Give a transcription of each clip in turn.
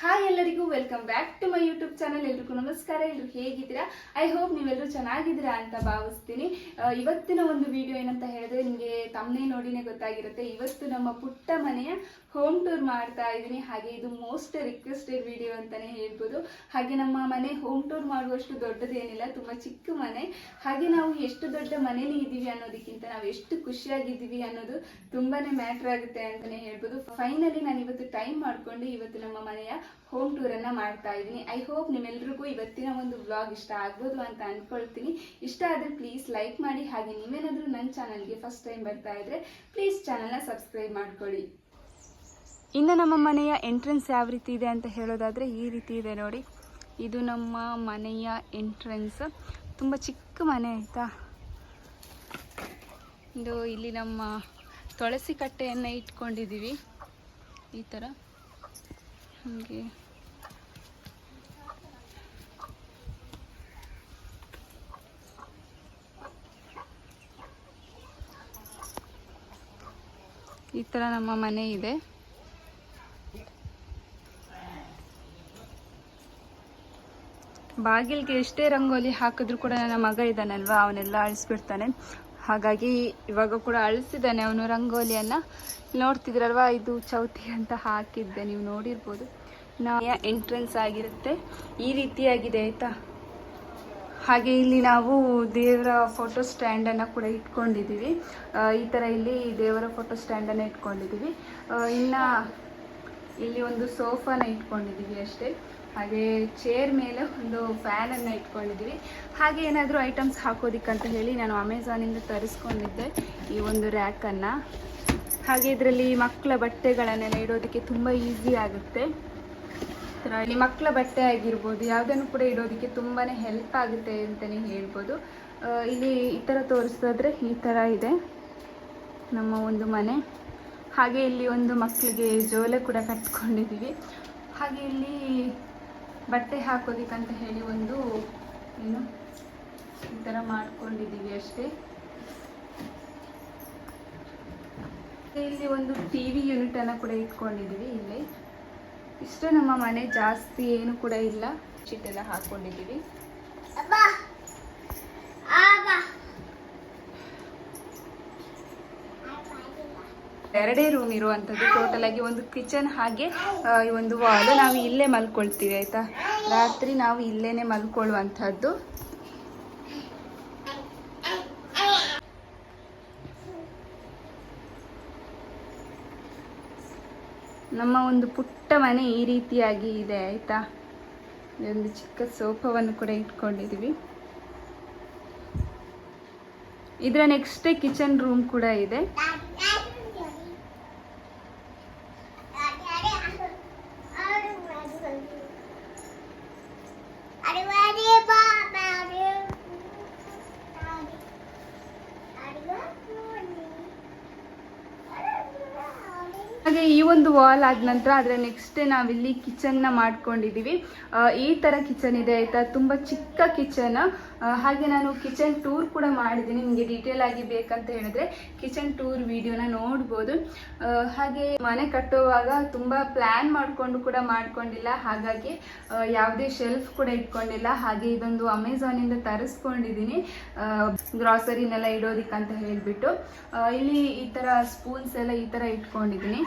Hi ಎಲ್ಲರಿಗೂ welcome back to my YouTube channel ಎಲ್ರಿಗೂ ನಮಸ್ಕಾರ, ಎಲ್ರು ಹೇಗಿದ್ದೀರಾ? ಐ ಹೋಪ್ ನೀವೆಲ್ಲರೂ ಚೆನ್ನಾಗಿದ್ದೀರಾ ಅಂತ ಭಾವಿಸ್ತೀನಿ. ಇವತ್ತಿನ ಒಂದು ವಿಡಿಯೋ ಏನಂತ ಹೇಳಿದ್ರೆ ನಿಮಗೆ ತಮ್ಮನೇ ನೋಡಿನೇ ಗೊತ್ತಾಗಿರುತ್ತೆ. ಇವತ್ತು ನಮ್ಮ ಪುಟ್ಟ ಮನೆಯ ಹೋಮ್ ಟೂರ್ ಮಾಡ್ತಾ ಇದ್ದೀನಿ. ಹಾಗೆ ಇದು ಮೋಸ್ಟ್ ರಿಕ್ವೆಸ್ಟೆಡ್ ವಿಡಿಯೋ ಅಂತಲೇ ಹೇಳ್ಬೋದು. ಹಾಗೆ ನಮ್ಮ ಮನೆ ಹೋಮ್ ಟೂರ್ ಮಾಡುವಷ್ಟು ದೊಡ್ಡದೇನಿಲ್ಲ, ತುಂಬ ಚಿಕ್ಕ ಮನೆ. ಹಾಗೆ ನಾವು ಎಷ್ಟು ದೊಡ್ಡ ಮನೇಲಿ ಇದ್ದೀವಿ ಅನ್ನೋದಕ್ಕಿಂತ ನಾವು ಎಷ್ಟು ಖುಷಿಯಾಗಿದ್ದೀವಿ ಅನ್ನೋದು ತುಂಬಾ ಮ್ಯಾಟ್ರ್ ಆಗುತ್ತೆ ಅಂತಲೇ ಹೇಳ್ಬೋದು. ಫೈನಲಿ ನಾನು ಇವತ್ತು ಟೈಮ್ ಮಾಡಿಕೊಂಡು ಇವತ್ತು ನಮ್ಮ ಮನೆಯ ಹೋಮ್ ಟೂರ್ ಅನ್ನ ಮಾಡ್ತಾ ಇದ್ದೀನಿ. ಐ ಹೋಪ್ ನಿಮ್ಮೆಲ್ರಿಗೂ ಇವತ್ತಿನ ಒಂದು ವ್ಲಾಗ್ ಇಷ್ಟ ಆಗ್ಬೋದು ಅಂತ ಅಂದ್ಕೊಳ್ತೀನಿ ಇಷ್ಟ ಆದರೆ ಪ್ಲೀಸ್ ಲೈಕ್ ಮಾಡಿ, ಹಾಗೆ ನೀವೇನಾದರೂ ನನ್ನ ಚಾನಲ್ಗೆ ಫಸ್ಟ್ ಟೈಮ್ ಬರ್ತಾ ಇದ್ರೆ ಪ್ಲೀಸ್ ಚಾನಲ್ನ ಸಬ್ಸ್ಕ್ರೈಬ್ ಮಾಡ್ಕೊಳ್ಳಿ. ಇನ್ನು ನಮ್ಮ ಮನೆಯ ಎಂಟ್ರೆನ್ಸ್ ಯಾವ ರೀತಿ ಇದೆ ಅಂತ ಹೇಳೋದಾದರೆ ಈ ರೀತಿ ಇದೆ ನೋಡಿ. ಇದು ನಮ್ಮ ಮನೆಯ ಎಂಟ್ರೆನ್ಸ್ ತುಂಬ ಚಿಕ್ಕ ಮನೆ ಆಯಿತಾ? ಇದು ಇಲ್ಲಿ ನಮ್ಮ ತುಳಸಿ ಕಟ್ಟೆಯನ್ನು ಇಟ್ಕೊಂಡಿದ್ದೀವಿ. ಈ ಥರ ಹಾಗೆ. ಈ ಥರ ನಮ್ಮ ಮನೆ ಇದೆ. ಬಾಗಿಲಿಗೆ ಎಷ್ಟೇ ರಂಗೋಲಿ ಹಾಕಿದ್ರು ಕೂಡ ನನ್ನ ಮಗ ಇದ್ದಾನಲ್ವಾ, ಅವನೆಲ್ಲ ಅಳಿಸ್ಬಿಡ್ತಾನೆ. ಹಾಗಾಗಿ ಇವಾಗ ಕೂಡ ಅಳಿಸಿದ್ದಾನೆ ಅವನು ರಂಗೋಲಿಯನ್ನ. ನೋಡ್ತಿದ್ರಲ್ವಾ? ಇದು ಚೌತಿ ಅಂತ ಹಾಕಿದ್ದೆ. ನೀವು ನೋಡಿರ್ಬೋದು. ನಾ ಎಂಟ್ರೆನ್ಸ್ ಆಗಿರುತ್ತೆ. ಈ ರೀತಿಯಾಗಿದೆ, ಆಯ್ತಾ? ಹಾಗೆ ಇಲ್ಲಿ ನಾವು ದೇವರ ಫೋಟೋ ಸ್ಟ್ಯಾಂಡನ್ನು ಕೂಡ ಇಟ್ಕೊಂಡಿದ್ದೀವಿ. ಈ ಥರ ಇಲ್ಲಿ ದೇವರ ಫೋಟೋ ಸ್ಟ್ಯಾಂಡನ್ನು ಇಟ್ಕೊಂಡಿದ್ದೀವಿ. ಇನ್ನ ಇಲ್ಲಿ ಒಂದು ಸೋಫಾನ ಇಟ್ಕೊಂಡಿದ್ದೀವಿ ಅಷ್ಟೇ. ಹಾಗೆ ಚೇರ್ ಮೇಲೆ ಒಂದು ಫ್ಯಾನನ್ನು ಇಟ್ಕೊಂಡಿದ್ದೀವಿ. ಹಾಗೆ ಏನಾದರೂ ಐಟಮ್ಸ್ ಹಾಕೋದಿಕ್ಕಂತ ಹೇಳಿ ನಾನು ಅಮೆಝಾನಿಂದ ತರಿಸ್ಕೊಂಡಿದ್ದೆ ಈ ಒಂದು ರ್ಯಾಕನ್ನು ಹಾಗೆ ಇದರಲ್ಲಿ ಮಕ್ಕಳ ಬಟ್ಟೆಗಳನ್ನೆಲ್ಲ ಇಡೋದಕ್ಕೆ ತುಂಬ ಈಸಿ ಆಗುತ್ತೆ. ಇಲ್ಲಿ ಮಕ್ಕಳ ಬಟ್ಟೆ ಆಗಿರ್ಬೋದು, ಯಾವುದನ್ನು ಕೂಡ ಇಡೋದಕ್ಕೆ ತುಂಬಾ ಹೆಲ್ಪ್ ಆಗುತ್ತೆ ಅಂತಲೇ ಹೇಳ್ಬೋದು. ಇಲ್ಲಿ ಈ ಥರ ತೋರಿಸಿದ್ರೆ ಈ ಥರ ಇದೆ. ನಮ್ಮ ಒಂದು ಮನೆ. ಹಾಗೆ ಇಲ್ಲಿ ಒಂದು ಮಕ್ಕಳಿಗೆ ಜೋಲೆ ಕೂಡ ಕಟ್ಕೊಂಡಿದ್ದೀವಿ. ಹಾಗೆ ಇಲ್ಲಿ ಬಟ್ಟೆ ಹಾಕೋದಿಕ್ಕಂತ ಹೇಳಿ ಒಂದು ಏನು, ಈ ಥರ ಮಾಡ್ಕೊಂಡಿದ್ದೀವಿ ಅಷ್ಟೇ. ಇಲ್ಲಿ ಒಂದು ಟಿ ವಿ ಯೂನಿಟನ್ನು ಕೂಡ ಇಟ್ಕೊಂಡಿದ್ದೀವಿ ಇಲ್ಲಿ. ಇಷ್ಟು ನಮ್ಮ ಮನೆ ಜಾಸ್ತಿ ಏನು ಕೂಡ ಇಲ್ಲ. ಚೀಟೆಲ್ಲ ಹಾಕೊಂಡಿದ್ದೀವಿ. ಎರಡೇ ರೂಮ್ ಇರುವಂಥದ್ದು ಟೋಟಲ್ ಆಗಿ ಒಂದು ಕಿಚನ್ ಹಾಗೆ ಈ ಒಂದು ವಾಲ್ ನಾವು ಇಲ್ಲೇ ಮಲ್ಕೊಳ್ತೀವಿ, ಆಯ್ತಾ? ರಾತ್ರಿ ನಾವು ಇಲ್ಲೇನೆ ಮಲ್ಕೊಳ್ಳುವಂಥದ್ದು. ನಮ್ಮ ಒಂದು ಪುಟ್ಟ ಮನೆ ಈ ರೀತಿಯಾಗಿ ಇದೆ, ಆಯ್ತಾ? ಒಂದು ಚಿಕ್ಕ ಸೋಫಾವನ್ನು ಕೂಡ ಇಟ್ಕೊಂಡಿದ್ದೀವಿ ಇದರ ನೆಕ್ಸ್ಟ್ ಕಿಚನ್ ರೂಮ್ ಕೂಡ ಇದೆ. ಒಂದು ವಾಲ್ ಆದ ನಂತರ ಅದರ ನೆಕ್ಸ್ಟ್ ನಾವಿಲ್ಲಿ ಕಿಚನ್ನ ಮಾಡ್ಕೊಂಡಿದ್ದೀವಿ ಮಾಡ್ಕೊಂಡಿದೀವಿ. ಈ ಥರ ಕಿಚನ್ ಇದೆ ಆಯಿತಾ ತುಂಬ ಚಿಕ್ಕ ಕಿಚನ್ ಹಾಗೆ ನಾನು ಕಿಚನ್ ಟೂರ್ ಕೂಡ ಮಾಡಿದ್ದೀನಿ ನಿಮಗೆ ಡೀಟೇಲ್ ಆಗಿ ಬೇಕಂತ ಹೇಳಿದ್ರೆ ಕಿಚನ್ ಟೂರ್ ವಿಡಿಯೋನ ನೋಡ್ಬೋದು. ಹಾಗೆ ಮನೆ ಕಟ್ಟುವಾಗ ತುಂಬ ಪ್ಲ್ಯಾನ್ ಮಾಡಿಕೊಂಡು ಕೂಡ ಮಾಡ್ಕೊಂಡಿಲ್ಲ. ಹಾಗಾಗಿ ಯಾವುದೇ ಶೆಲ್ಫ್ ಕೂಡ ಇಟ್ಕೊಂಡಿಲ್ಲ. ಹಾಗೆ ಇದೊಂದು ಅಮೆಝಾನಿಂದ ತರಿಸ್ಕೊಂಡಿದ್ದೀನಿ ಗ್ರಾಸರಿನೆಲ್ಲ ಇಡೋದಿಕ್ಕಂತ ಹೇಳಿಬಿಟ್ಟು. ಇಲ್ಲಿ ಈ ಥರ ಸ್ಪೂನ್ಸ್ ಎಲ್ಲ ಈ ಥರ ಇಟ್ಕೊಂಡಿದ್ದೀನಿ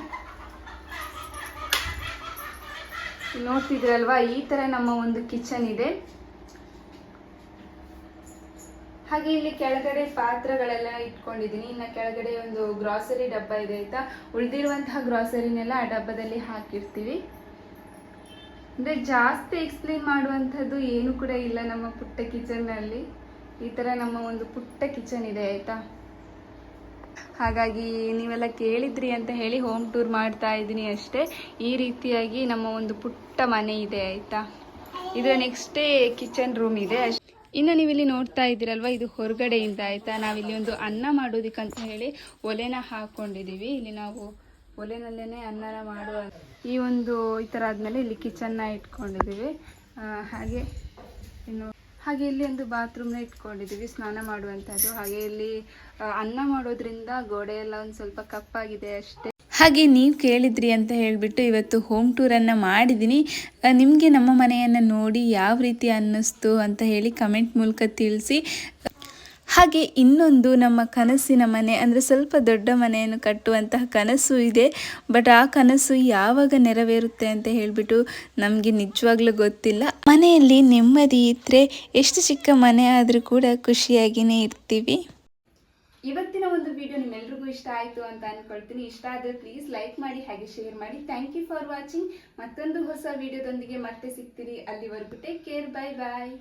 ಇಲ್ಲಿ ನೋಡ್ತಿದ್ರಲ್ವಾ? ಈ ಥರ ನಮ್ಮ ಒಂದು ಕಿಚನ್ ಇದೆ. ಹಾಗೆ ಇಲ್ಲಿ ಕೆಳಗಡೆ ಪಾತ್ರಗಳೆಲ್ಲ ಇಟ್ಕೊಂಡಿದ್ದೀನಿ. ಇನ್ನು ಕೆಳಗಡೆ ಒಂದು ಗ್ರಾಸರಿ ಡಬ್ಬ ಇದೆ ಆಯ್ತಾ? ಉಳಿದಿರುವಂತಹ ಗ್ರಾಸರಿನೆಲ್ಲ ಆ ಡಬ್ಬದಲ್ಲಿ ಹಾಕಿರ್ತೀವಿ. ಅಂದರೆ ಜಾಸ್ತಿ ಎಕ್ಸ್ಪ್ಲೇನ್ ಮಾಡುವಂಥದ್ದು ಏನು ಕೂಡ ಇಲ್ಲ ನಮ್ಮ ಪುಟ್ಟ ಕಿಚನ್ನಲ್ಲಿ ಈ ಥರ ನಮ್ಮ ಒಂದು ಪುಟ್ಟ ಕಿಚನ್ ಇದೆ ಆಯಿತಾ? ಹಾಗಾಗಿ ನೀವೆಲ್ಲ ಕೇಳಿದ್ರಿ ಅಂತ ಹೇಳಿ ಹೋಮ್ ಟೂರ್ ಮಾಡ್ತಾ ಇದ್ದೀನಿ ಅಷ್ಟೇ. ಈ ರೀತಿಯಾಗಿ ನಮ್ಮ ಒಂದು ಪುಟ್ಟ ಮನೆ ಇದೆ, ಆಯಿತಾ? ಇದರ ನೆಕ್ಸ್ಟೇ ಕಿಚನ್ ರೂಮ್ ಇದೆ. ಇನ್ನು ನೀವಿಲ್ಲಿ ನೋಡ್ತಾ ಇದ್ದೀರಲ್ವ, ಇದು ಹೊರಗಡೆಯಿಂದ, ಆಯಿತಾ? ನಾವಿಲ್ಲಿ ಒಂದು ಅನ್ನ ಮಾಡೋದಕ್ಕಂತ ಹೇಳಿ ಒಲೆನ ಹಾಕ್ಕೊಂಡಿದ್ದೀವಿ ಇಲ್ಲಿ ನಾವು ಒಲೆನಲ್ಲೇ ಅನ್ನನ ಮಾಡುವ ಈ ಒಂದು ಈ ಥರ ಆದಮೇಲೆ ಇಲ್ಲಿ ಕಿಚನ್ನ ಇಟ್ಕೊಂಡಿದ್ದೀವಿ ಹಾಗೆ ಇನ್ನು ಹಾಗೆ ಇಲ್ಲಿ ಒಂದು ಬಾತ್ರೂಮ್ನ ಇಟ್ಕೊಂಡಿದ್ದೀವಿ ಸ್ನಾನ ಮಾಡುವಂಥದ್ದು ಹಾಗೆ ಇಲ್ಲಿ ಅನ್ನ ಮಾಡೋದ್ರಿಂದ ಗೋಡೆ ಎಲ್ಲ ಒಂದು ಸ್ವಲ್ಪ ಕಪ್ಪಾಗಿದೆ ಅಷ್ಟೇ. ಹಾಗೆ ನೀವು ಕೇಳಿದ್ರಿ ಅಂತ ಹೇಳಿಬಿಟ್ಟು ಇವತ್ತು ಹೋಮ್ ಟೂರನ್ನು ಮಾಡಿದ್ದೀನಿ ನಿಮಗೆ ನಮ್ಮ ಮನೆಯನ್ನು ನೋಡಿ ಯಾವ ರೀತಿ ಅನ್ನಿಸ್ತು ಅಂತ ಹೇಳಿ ಕಮೆಂಟ್ ಮೂಲಕ ತಿಳಿಸಿ. ಹಾಗೆ ಇನ್ನೊಂದು ನಮ್ಮ ಕನಸಿನ ಮನೆ ಅಂದರೆ ಸ್ವಲ್ಪ ದೊಡ್ಡ ಮನೆಯನ್ನು ಕಟ್ಟುವಂತಹ ಕನಸು ಇದೆ. ಬಟ್ ಆ ಕನಸು ಯಾವಾಗ ನೆರವೇರುತ್ತೆ ಅಂತ ಹೇಳಿಬಿಟ್ಟು ನಮಗೆ ನಿಜವಾಗ್ಲೂ ಗೊತ್ತಿಲ್ಲ. ಮನೆಯಲ್ಲಿ ನೆಮ್ಮದಿ ಇದ್ದರೆ ಎಷ್ಟು ಚಿಕ್ಕ ಮನೆ ಆದರೂ ಕೂಡ ಖುಷಿಯಾಗಿಯೇ ಇರ್ತೀವಿ. ಇವತ್ತಿನ ಒಂದು ವಿಡಿಯೋ ನಿಮ್ಮೆಲ್ರಿಗೂ ಇಷ್ಟ ಆಯಿತು ಅಂತ ಅನ್ಕೊಳ್ತೀನಿ. ಇಷ್ಟ ಆದರೆ ಪ್ಲೀಸ್ ಲೈಕ್ ಮಾಡಿ ಹಾಗೆ ಶೇರ್ ಮಾಡಿ. ಥ್ಯಾಂಕ್ ಯು ಫಾರ್ ವಾಚಿಂಗ್ ಮತ್ತೊಂದು ಹೊಸ ವಿಡಿಯೋದೊಂದಿಗೆ ಮತ್ತೆ ಸಿಗ್ತೀರಿ ಅಲ್ಲಿವರೆಗೂ ಟೇಕ್ ಕೇರ್ ಬೈ ಬಾಯ್